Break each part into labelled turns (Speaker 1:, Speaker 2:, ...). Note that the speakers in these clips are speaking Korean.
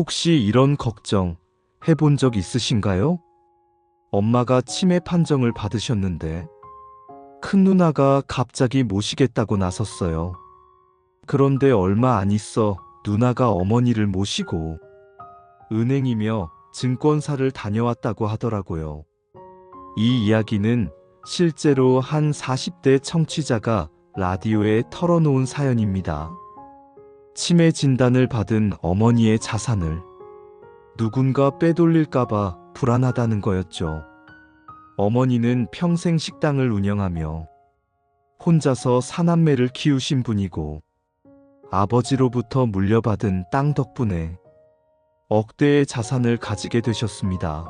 Speaker 1: 혹시 이런 걱정 해본 적 있으신가요? 엄마가 치매 판정을 받으셨는데 큰 누나가 갑자기 모시겠다고 나섰어요. 그런데 얼마 안 있어 누나가 어머니를 모시고 은행이며 증권사를 다녀왔다고 하더라고요. 이 이야기는 실제로 한 40대 청취자가 라디오에 털어놓은 사연입니다. 치매 진단을 받은 어머니의 자산을 누군가 빼돌릴까봐 불안하다는 거였죠. 어머니는 평생 식당을 운영하며 혼자서 사남매를 키우신 분이고 아버지로부터 물려받은 땅 덕분에 억대의 자산을 가지게 되셨습니다.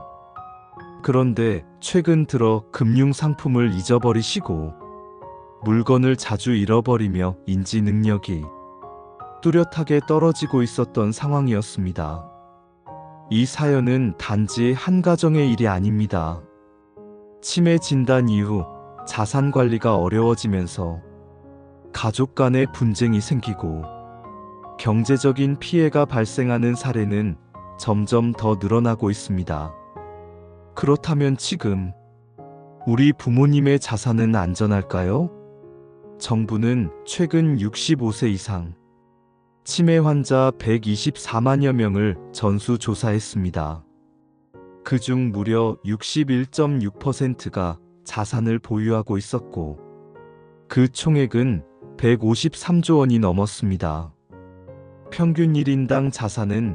Speaker 1: 그런데 최근 들어 금융 상품을 잊어버리시고 물건을 자주 잃어버리며 인지 능력이 뚜렷하게 떨어지고 있었던 상황이었습니다. 이 사연은 단지 한 가정의 일이 아닙니다. 치매 진단 이후 자산 관리가 어려워지면서 가족 간의 분쟁이 생기고 경제적인 피해가 발생하는 사례는 점점 더 늘어나고 있습니다. 그렇다면 지금 우리 부모님의 자산은 안전할까요? 정부는 최근 65세 이상 치매 환자 124만여 명을 전수 조사했습니다. 그중 무려 61.6%가 자산을 보유하고 있었고, 그 총액은 153조 원이 넘었습니다. 평균 1인당 자산은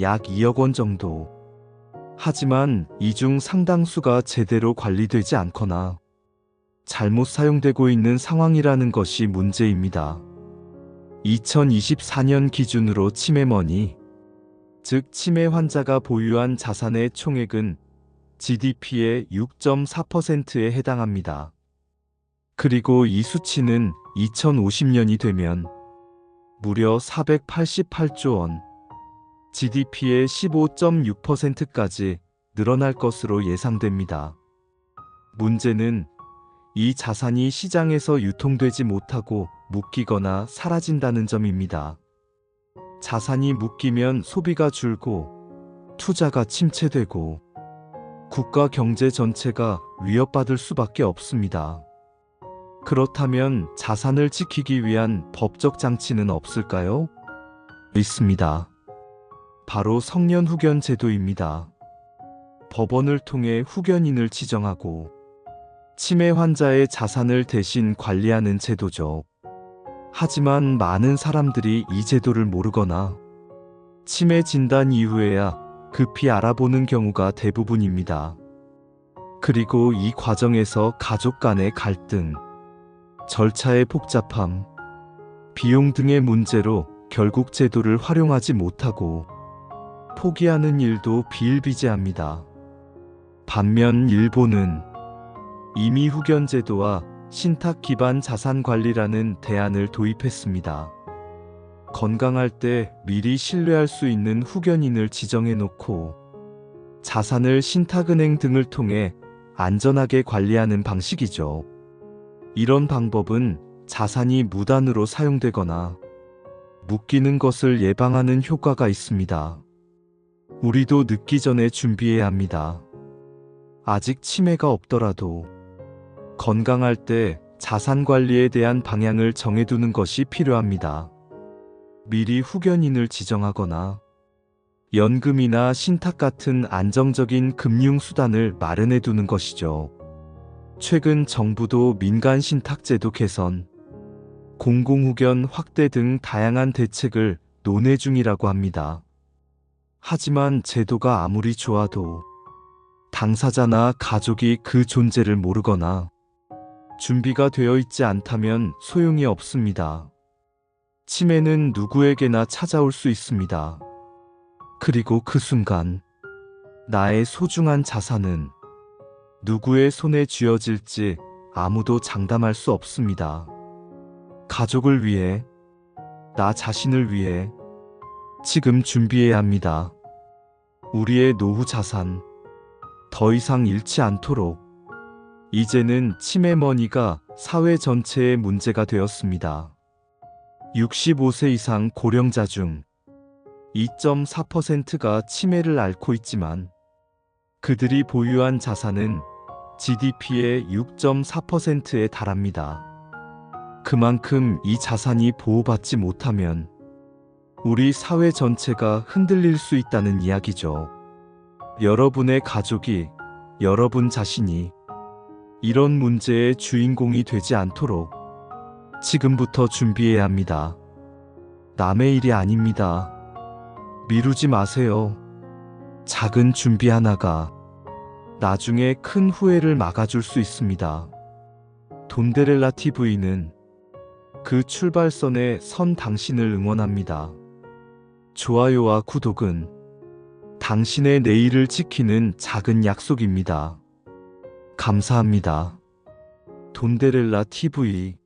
Speaker 1: 약 2억 원 정도. 하지만 이 중 상당수가 제대로 관리되지 않거나 잘못 사용되고 있는 상황이라는 것이 문제입니다. 2024년 기준으로 치매머니, 즉 치매 환자가 보유한 자산의 총액은 GDP의 6.4%에 해당합니다. 그리고 이 수치는 2050년이 되면 무려 488조 원, GDP의 15.6%까지 늘어날 것으로 예상됩니다. 문제는 이 자산이 시장에서 유통되지 못하고 묶이거나 사라진다는 점입니다. 자산이 묶이면 소비가 줄고 투자가 침체되고 국가 경제 전체가 위협받을 수밖에 없습니다. 그렇다면 자산을 지키기 위한 법적 장치는 없을까요? 있습니다. 바로 성년 후견 제도입니다. 법원을 통해 후견인을 지정하고 치매 환자의 자산을 대신 관리하는 제도죠. 하지만 많은 사람들이 이 제도를 모르거나 치매 진단 이후에야 급히 알아보는 경우가 대부분입니다. 그리고 이 과정에서 가족 간의 갈등, 절차의 복잡함, 비용 등의 문제로 결국 제도를 활용하지 못하고 포기하는 일도 비일비재합니다. 반면 일본은 이미 후견 제도와 신탁 기반 자산 관리라는 대안을 도입했습니다. 건강할 때 미리 신뢰할 수 있는 후견인을 지정해 놓고 자산을 신탁은행 등을 통해 안전하게 관리하는 방식이죠. 이런 방법은 자산이 무단으로 사용되거나 묶이는 것을 예방하는 효과가 있습니다. 우리도 늦기 전에 준비해야 합니다. 아직 치매가 없더라도 건강할 때 자산 관리에 대한 방향을 정해두는 것이 필요합니다. 미리 후견인을 지정하거나 연금이나 신탁 같은 안정적인 금융 수단을 마련해 두는 것이죠. 최근 정부도 민간 신탁제도 개선, 공공후견 확대 등 다양한 대책을 논의 중이라고 합니다. 하지만 제도가 아무리 좋아도 당사자나 가족이 그 존재를 모르거나 준비가 되어 있지 않다면 소용이 없습니다. 치매는 누구에게나 찾아올 수 있습니다. 그리고 그 순간 나의 소중한 자산은 누구의 손에 쥐어질지 아무도 장담할 수 없습니다. 가족을 위해, 나 자신을 위해 지금 준비해야 합니다. 우리의 노후 자산, 더 이상 잃지 않도록 이제는 치매머니가 사회 전체의 문제가 되었습니다. 65세 이상 고령자 중 2.4%가 치매를 앓고 있지만 그들이 보유한 자산은 GDP의 6.4%에 달합니다. 그만큼 이 자산이 보호받지 못하면 우리 사회 전체가 흔들릴 수 있다는 이야기죠. 여러분의 가족이, 여러분 자신이 이런 문제의 주인공이 되지 않도록 지금부터 준비해야 합니다. 남의 일이 아닙니다. 미루지 마세요. 작은 준비 하나가 나중에 큰 후회를 막아줄 수 있습니다. 돈데렐라 TV는 그 출발선에 선 당신을 응원합니다. 좋아요와 구독은 당신의 내일을 지키는 작은 약속입니다. 감사합니다. 돈데렐라 TV